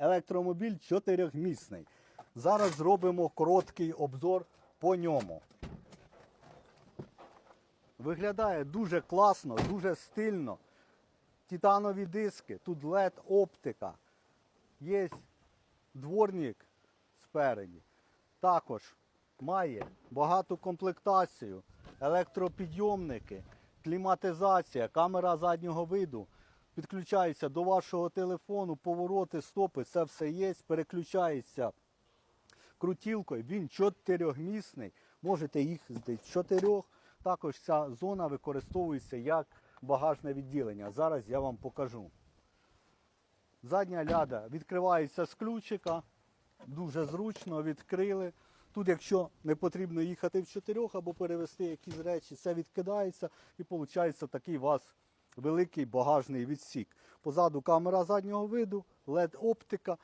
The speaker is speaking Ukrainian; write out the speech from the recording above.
електромобіль чотирьохмісний. Зараз зробимо короткий обзор по ньому. Виглядає дуже класно, дуже стильно. Титанові диски, тут LED оптика. Є дворник спереді. Також має багату комплектацію, електропідйомники, кліматизація, камера заднього виду. Підключається до вашого телефону, повороти, стопи, це все є, переключається крутілкою. Він чотирьохмісний. Можете їхати з чотирьох. Також ця зона використовується як багажне відділення. Зараз я вам покажу. Задня ляда відкривається з ключика. Дуже зручно відкрили. Тут, якщо не потрібно їхати в чотирьох або перевезти якісь речі, це відкидається і виходить такий у вас великий багажний відсік. Позаду камера заднього виду, LED оптика.